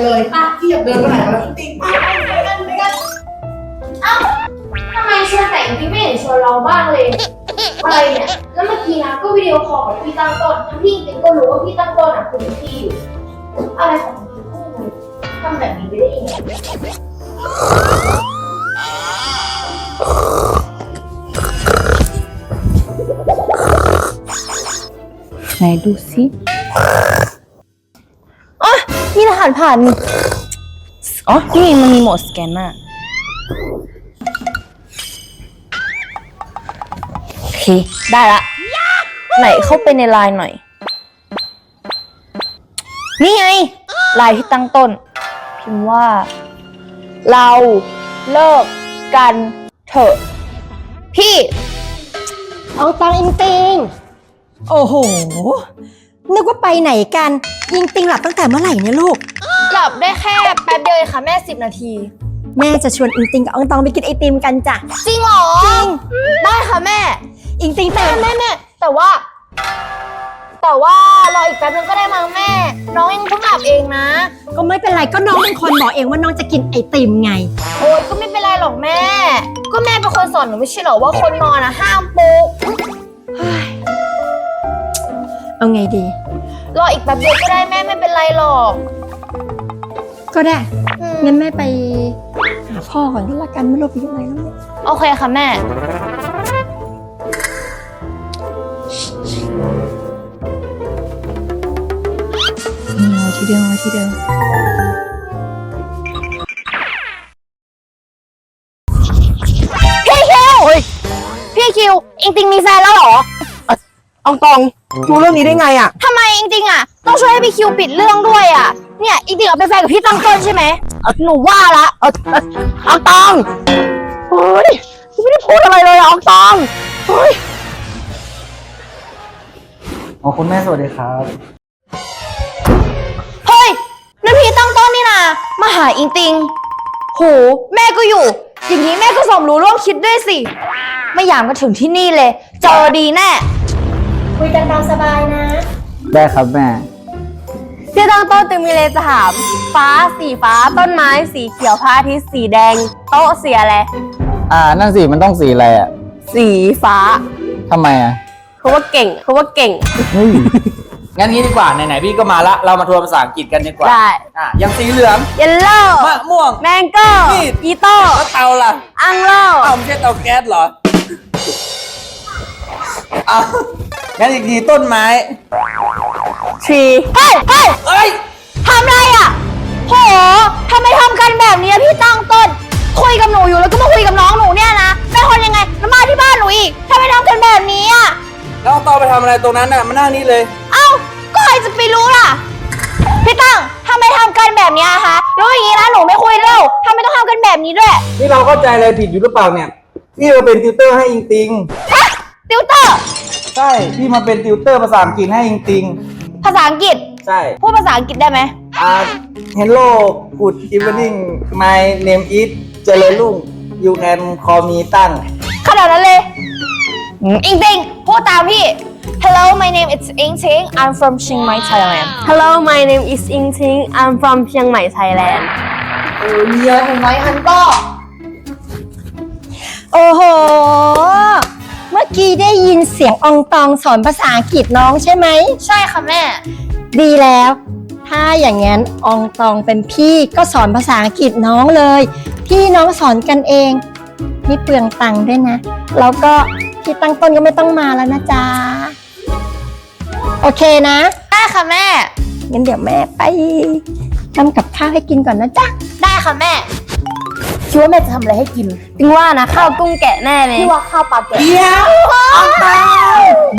กันเลยพี่อยากเดินไปไหนมาแล้วจริงๆไปไปกันไปกันเอ้าทำไมชวนแต่งพี่ไม่เห็นชวนเราบ้างเลยอะไรเนี่ยแล้วเมื่อกี้นะก็วิดีโอคอลกับพี่ตั้งต้นทั้งพี่จริงก็รู้ว่าพี่ตั้งต้นอะคุยกับพี่อยู่อะไรของพี่พวกมึงทำแบบนี้ไปได้ยังไงไหนดูสิ นี่รหัสผ่านอ๋อ นี่มันมีโหมดสแกนน่ะโอเค ได้ละ ไหนเข้าไปในไลน์หน่อย นี่ไงไลน์ที่ตั้งต้น พิมพ์ว่า เราเลิกกันเถอะ พี่ เอาตังอิงติงโอ้โห นึกว่าไปไหนกัน ยิงติงหลับตั้งแต่เมื่อไหร่เนี่ยลูก หลับได้แค่แป๊บเดียวเองค่ะแม่สิบนาที แม่จะชวนอิงติงกับอองตองไปกินไอติมกันจ้ะ จริงเหรอจริง ได้ค่ะแม่ อิงติงตื่นแม่แม่แต่ว่า แต่ว่ารออีกแป๊บนึงก็ได้มั้งแม่ น้องยังเพิ่งหลับเองนะ ก็ไม่เป็นไรก็น้องเป็นคนบอกเองว่าน้องจะกินไอติมไง โอ๊ยก็ไม่เป็นไรหรอกแม่ ก็แม่เป็นคนสอนหนูไม่ใช่เหรอว่าคนนอนอะห้ามปลุกเอาไงดี รออีกแป๊บเดียวก็ได้แม่ไม่เป็นไรหรอกก็ได้อืมงั้นแม่ไปหาพ่อก่อนก็แล้วกันไม่รู้ไปอยู่ไหนแล้วเนี่ยโอเคค่ะแม่นี่ไว้ที่เดิมไว้ที่เดิมพี่คิว พี่คิวอิงติงมีแฟนแล้วเหรอ อองตองรู้เรื่องนี้ได้ไงอะทำไมอิงติงอะต้องช่วยให้พี่คิวปิดเรื่องด้วยอะเนี่ยอิงติงเอาเป็นแฟนกับพี่ตั้งต้นใช่ไหมหนูว่าละเออเอ่ออองตองเฮ้ยไม่ได้พูดอะไรเลยอะอองตองเฮ้ยอ๋อคุณแม่สวัสดีครับ เฮ้ยนั่นพี่ตั้งต้นนี่นะมาหาอิงติงโหแม่ก็อยู่ อย่างนี้แม่ก็สมรู้ร่วมคิดด้วยสิ ไม่อยากมาถึงที่นี่เลย เจอดีแน่ คุยกันตามสบายนะ ได้ครับแม่พี่ตั้งต้นตึงมีเลยจะถาม ฟ้าสีฟ้าต้นไม้สีเขียวพระอาทิตย์สีแดง โต๊ะเสียอะไรอ่า นั่นสิมันต้องสีอะไรอะสีฟ้าทำไมอะเพราะว่าเก่งเพราะว่าเก่งเฮ้ยงั้นงี้ดีกว่าไหนๆพี่ก็มาละ เรามาทวนภาษาอังกฤษกันดีกว่าได้อะอยังสีเหลืองเยลโล่มะม่วง แมงโก้นี่ อีโต้แล้วเตาล่ะอังโล่ เอ้าไม่ใช่เตาแก๊สเหรอเอา งั้นอีกทีต้นไม้ ทรีเฮ้ยเฮ้ยเอ้ย ทำไรอะโหทำไมทำกันแบบนี้อะพี่ตั้งต้น คุยกับหนูอยู่แล้วก็มาคุยกับน้องหนูเนี่ยนะเป็นคนยังไงแล้วมาที่บ้านหนูอีกทำไมทำกันแบบนี้อะ แล้วเอาเตาไปทำอะไรตรงนั้นน่ะ มานั่งนี่เลย เอ้า ก็ใครจะไปรู้ล่ะ พี่ตั้งทำไมทำกันแบบนี้อะคะแล้วอย่างนี้นะหนูไม่คุยแล้วทำไมต้องทำกันแบบนี้ด้วยนี่เราเข้าใจอะไรผิดอยู่หรือเปล่าเนี่ยพี่มาเป็นติวเตอร์ให้อิงติง ฮะติวเตอร์ ใช่พี่มาเป็นติวเตอร์ภาษาอังกฤษให้อิงติงภาษาอังกฤษใช่พูดภาษาอังกฤษได้ไหม อ่า Hello Good evening My name is เจริญรุ่ง You can call me ตั้ง ขนาดนั้นเลยอิงติงพูดตามพี่ Hello my name is Ing Ting I'm from Chiang Mai Thailand Hello, my name is Ing Ting. I'm from Chiang Mai, Thailand. เออเมียเห็นไหมฮันก็ โอ้โหเมื่อ กี้ได้ยินเสียงอองตองสอนภาษาอังกฤษน้องใช่ไหม ใช่ค่ะแม่ ดีแล้ว ถ้าอย่างงั้นอองตองเป็นพี่ก็สอนภาษาอังกฤษน้องเลย พี่น้องสอนกันเองไม่เปลืองตังค์ด้วยนะ แล้วก็พี่ตั้งต้นก็ไม่ต้องมาแล้วนะจ๊ะ โอเคนะ ได้ค่ะแม่ งั้นเดี๋ยวแม่ไปทำกับข้าวให้กินก่อนนะจ๊ะ ได้ค่ะแม่ คิดว่าแม่จะทำอะไรให้กินถึงว่านะข้าวกุ้งแกะแน่เลยพี่ว่าข้าวปลาแกะเดี๋ยวอองตอง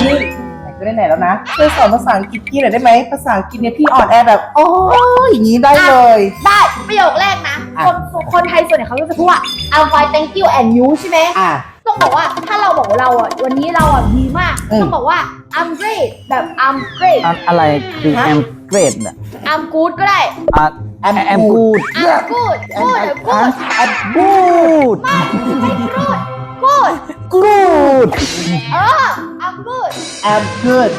นี่ไหนก็ได้ไหนแล้วนะช่วยสอนภาษาอังกฤษพี่หน่อยได้ไหมภาษาอังกฤษเนี่ยพี่อ่อนแอแบบโอ้ยอย่างนี้ได้เลย ได้ประโยคแรกนะอะคนคนไทยส่วนใหญ่เขาก็จะพูดว่า I'm fine thank you and you ใช่ไหมอะต้องบอกว่าถ้าเราบอกว่าเราอะวันนี้เราอะดีมากอืมต้องบอกว่า I'm great แบบ I'm great อะอะไรคือฮะแอมเกรดอะ I'm good ก็ได้อะ แอมแอมกูด I'm good good good กูดไม่ good good กูดเออ I'm good I'm good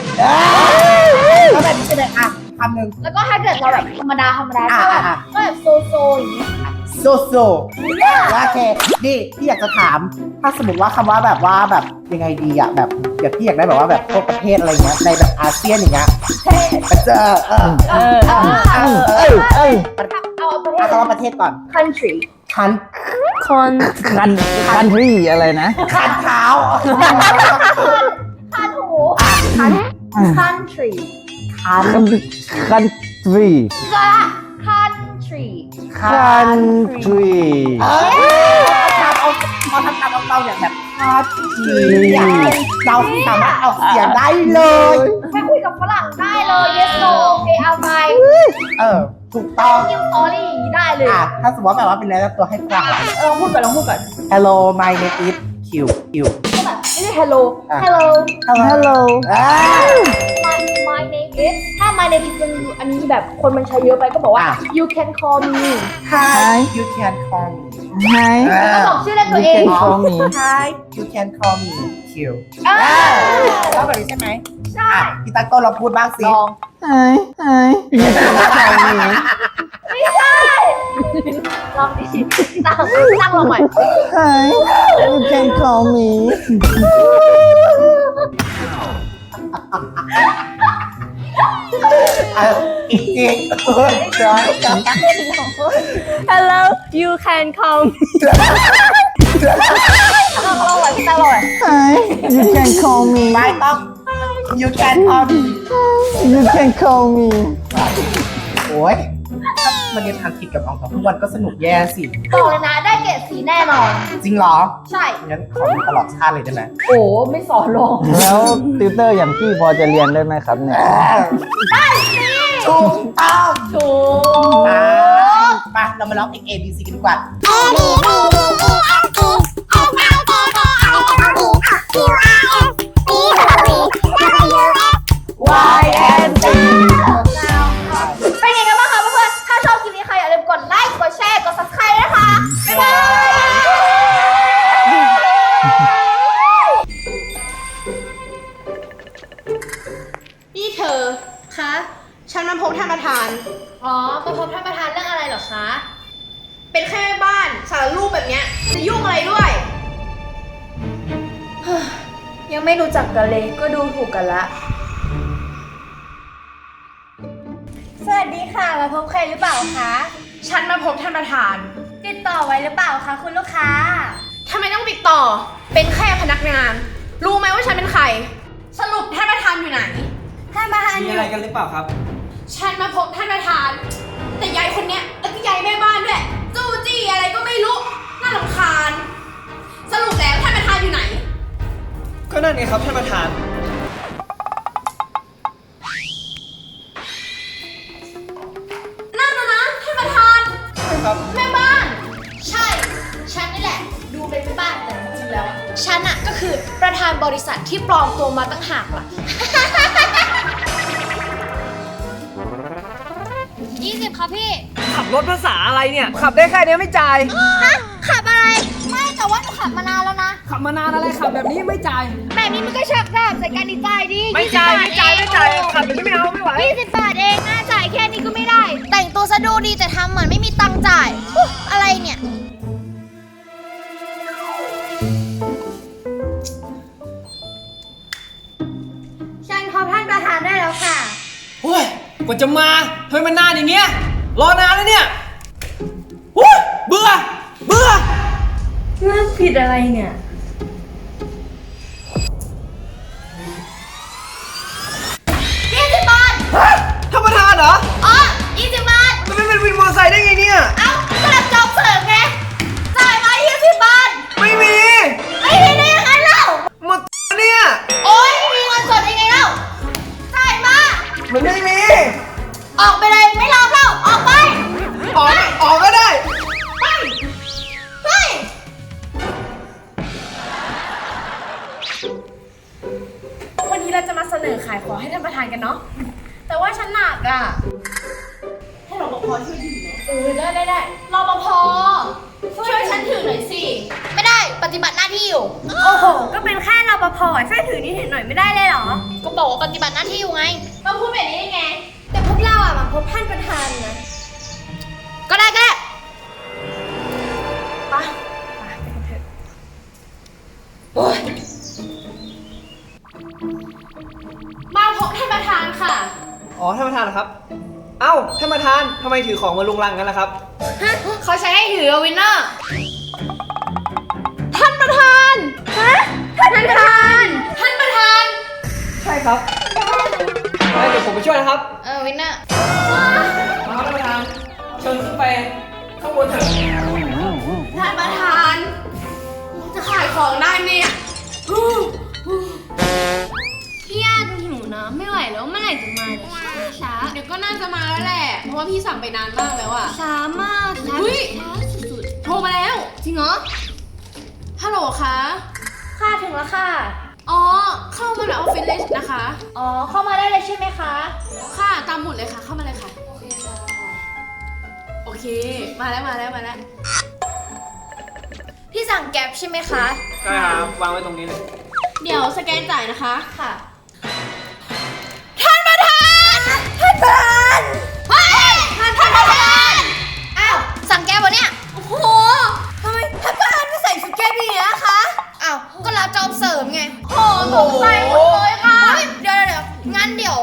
ก็แบบนี้ใช่ไหมอะ I ำหนึ่งแล้วก็ถ้าเกิดเราแบบธรรมดาธรรมดาอะก็แบบอะก็แบบโซโซอย่างเงี้ย โซโซโอเคนี่พี่อยากจะถาม ถ้าสมมติว่าคำว่าแบบว่าแบบยังไงดีอะแบบเดี๋ยวพี่อยากได้แบบว่าแบบพวกประเทศอะไรเงี้ยในแบบอาเซียนอย่างเงี้ยมันจะเออเออเออเออเออเอ้ยเอาประเทเอาประเทศก่อน country คัน con คันคันทรีอะไรนะคันเท้าคันหู country คันคันทรี country คันทรีเออทำเอาพอทำตามเอาเตาอย่างแบบคันทีเราสามารถออกเสียงได้เลย แค่คุยกับฝรั่งได้เลย yes no okay I'm fine เออ ถูกต้อง thank you sorry อย่างนี้ได้เลย อะ ถ้าสมมติว่าแบบว่าเป็นแนะนำตัวให้ฟัง เออลองพูดก่อนลองพูดก่อน Hello my name is Q Q ก็แบบไม่ใช่ hello อะ hello Hello อ่า my my name is ถ้า my name is มันอันนี้แบบคนมันใช้เยอะไปก็บอกว่า อะ you can call me Hi you can call me Hi ก็บอกชื่อเล่นตัวเอง You can call me Hi you can call me Q เออแล้วแบบนี้ใช่ไหมใช่อะพี่ตั้งต้นเราพูดบ้างสิลอง Hi Hi You can call me ไม่ใช่ลองดิตั้งตั้งลงใหม่ Hi You can call me hello you can come ลองลองใหม่พี่ตั้งลองใหม่ Hi You can call me ไม่ต้อง you can call me You can call me โอ้ย ถ้ามันเรียนทางผิดกับอองของทุกวันก็สนุกแย่สิ บอกเลยนะได้เกรดสีแน่นอน จริงเหรอ ใช่ งั้นขอดูตลอดชาติเลยได้ไหมโอ้ไม่สอนลงแล้วติวเตอร์อย่างพี่พอจะเรียนได้ไหมครับเนี่ยได้สิถูกต้องถูกอ่ามาเรามาร้องเพลง A B C กันดีกว่า Y ไม่รู้จักกันเลยก็ดูถูกกันละ สวัสดีค่ะ มาพบใครหรือเปล่าคะ ฉันมาพบท่านประธาน ติดต่อไว้หรือเปล่าคะคุณลูกค้า ทำไมต้องติดต่อ เป็นแค่พนักงาน รู้ไหมว่าฉันเป็นใคร สรุปท่านประธานอยู่ไหน ท่านประธานมีอยู่อะไรกันหรือเปล่าครับ ฉันมาพบท่านประธาน แต่ยายคนเนี้ยแล้วก็ยายแม่บ้านด้วย จู้จี้อะไรก็ไม่รู้ น่ารำคาญ สรุปแล้วท่านประธานอยู่ไหน ก็นั่นไงครับท่านประธาน นั่นนะนะท่านประธานครับ แม่บ้าน ใช่ ฉันนี่แหละ ดูเป็นแม่บ้านแต่จริงๆแล้วฉันอะก็คือประธานบริษัทที่ปลอมตัวมาตั้งหากล่ะ ยี่สิบครับพี่ ขับรถภาษาอะไรเนี่ย ขับได้แค่เนี้ยไม่จ่าย ฮะขับอะไร ไม่แต่ว่าหนูขับมานานแล้วนะ ขับมานานอะไรขับแบบนี้ไม่จ่าย แบบนี้มันก็ชักดาบใส่กันดีใจายดิไม่จ่ายไม่จ่ายไม่จ่ายขับแบบนี้ไม่เอาไม่ไหวยี่สิบบาทเองนะจ่ายแค่นี้ก็ไม่ได้ แต่งตัวซะดูดีแต่ทำเหมือนไม่มีตังค์จ่ายอุ๊ยอะไรเนี่ย ฉันพบท่านประธานได้แล้วค่ะ โอ้ยกว่าจะมาทำไมมันนานอย่างเงี้ย รอนานแล้วเนี่ยโอ้ยเบื่อ เบื่อ เรื่องผิดอะไรเนี่ยยี่ ไหมเออได้ได้ได้รปภช่วยฉันถือหน่อยสิ ไม่ได้ปฏิบัติหน้าที่อยู่ โอ้โห ก็เป็นแค่รปภช่วยถือนิดหน่อยไม่ได้เลยเหรอ ก็บอกว่าปฏิบัติหน้าที่อยู่ไง มาพูดแบบนี้ได้ไง แต่พวกเราอะมาพบท่านประธานนะ ก็ได้ก็ได้มาพบท่านประธานค่ะ อ๋อท่านประธานเหรอครับ เอ้าท่านประธานทำไมถือของมาลุงลังกันล่ะครับเขาใช้ให้ถือวินเนอร์ท่านประธานฮะท่านประธาน ท่านประธาน ใช่ครับเอ้ยเดี๋ยวผมไปช่วยนะครับเออวินเนอร์มาครับท่านประธานเชิญขึ้นไปข้างบนเถอะท่านประธานจะขายของได้ไหมเนี่ยพี่ย่าดูหิว นะ ไม่ไหวแล้วเมื่อไหร่จะมาเนี่ยช้าช้าเดี๋ยวก็น่าจะมาแล้วแหละ เพราะว่าพี่สั่งไปนานมากแล้วอะช้ามากช้าอุ๊ยช้าสุดโทรมาแล้วๆจริงเหรอ ฮัลโหลคะ ค่ะถึงแล้วค่ะ อ๋อ เข้ามาในออฟฟิศเลยนะคะ อ๋อ เข้ามาได้เลยใช่ไหมคะ ค่ะ ตามหมุดเลยค่ะ เข้ามาเลยค่ะโอเคค่ะ โอเค มาแล้วมาแล้วมาแล้ว พี่สั่งแก๊ปใช่ไหมคะ ใช่ครับ วางไว้ตรงนี้เลย เดี๋ยวสแกนจ่ายนะคะ ค่ะ โอ้ตกใจหมดเลยค่ะเฮ้ยเดี๋ยวเดี๋ยวงั้นเดี๋ยว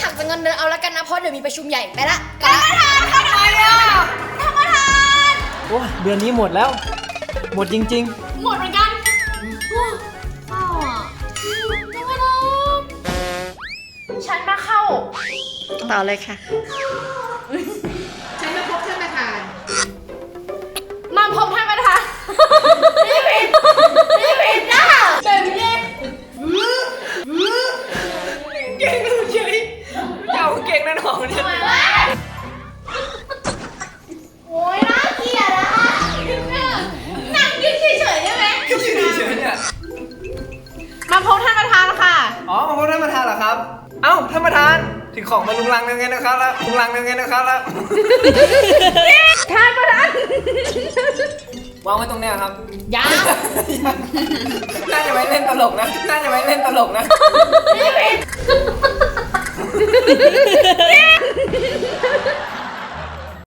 ถักจะเงินเดือนเอาแล้วกันนะ เพราะเดี๋ยวมีประชุมใหญ่ไปละไปละทำไมอะท่านประธานโอ้ยเดือนนี้หมดแล้ว หมดจริง หมดเหมือนกันโอ้เศร้าอะท่านประธานฉันมาเข้าต่อเลยค่ะ ฉันมาพบท่านประธาน มาพบท่านประธานนี่ผิดนี่ผิดนะแบบนี้ ๆ เก่งเลยเฉย เก่าเก่งแน่นอนเนี่ยโอ้ยน่าเกลียดอะค่ะนั่งยืนเฉยๆได้ไหมเฉยๆเนี่ย มาพบท่านประธานค่ะ อ๋อมาพบท่านประธานเหรอครับ เอ้าท่านประธานถือของมาลุงลังยังไงนะครับแล้วลุงลังยังไงนะครับแล้วท่านประธานวางไว้ตรงเนี้ยครับยังน่าจะไว้เล่นตลกนะ น่าจะไว้เล่นตลกนะ yeah.